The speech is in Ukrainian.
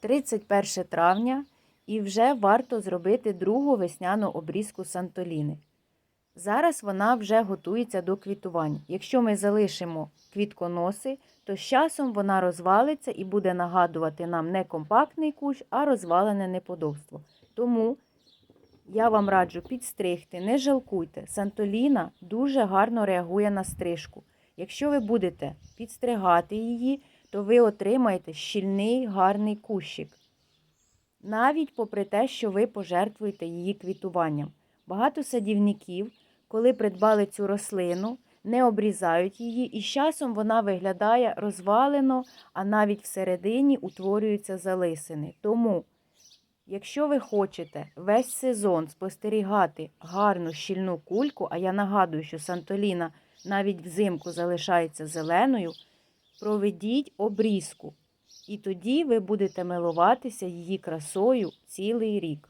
31 травня і вже варто зробити другу весняну обрізку Сантоліни. Зараз вона вже готується до квітувань. Якщо ми залишимо квітконоси, то з часом вона розвалиться і буде нагадувати нам не компактний кущ, а розвалене неподобство. Тому я вам раджу підстригти, не жалкуйте. Сантоліна дуже гарно реагує на стрижку. Якщо ви будете підстригати її, то ви отримаєте щільний гарний кущик. Навіть попри те, що ви пожертвуєте її квітуванням. Багато садівників, коли придбали цю рослину, не обрізають її, і з часом вона виглядає розвалено, а навіть всередині утворюються залисини. Тому, якщо ви хочете весь сезон спостерігати гарну щільну кульку, а я нагадую, що Сантоліна навіть взимку залишається зеленою, проведіть обрізку. І тоді ви будете милуватися її красою цілий рік.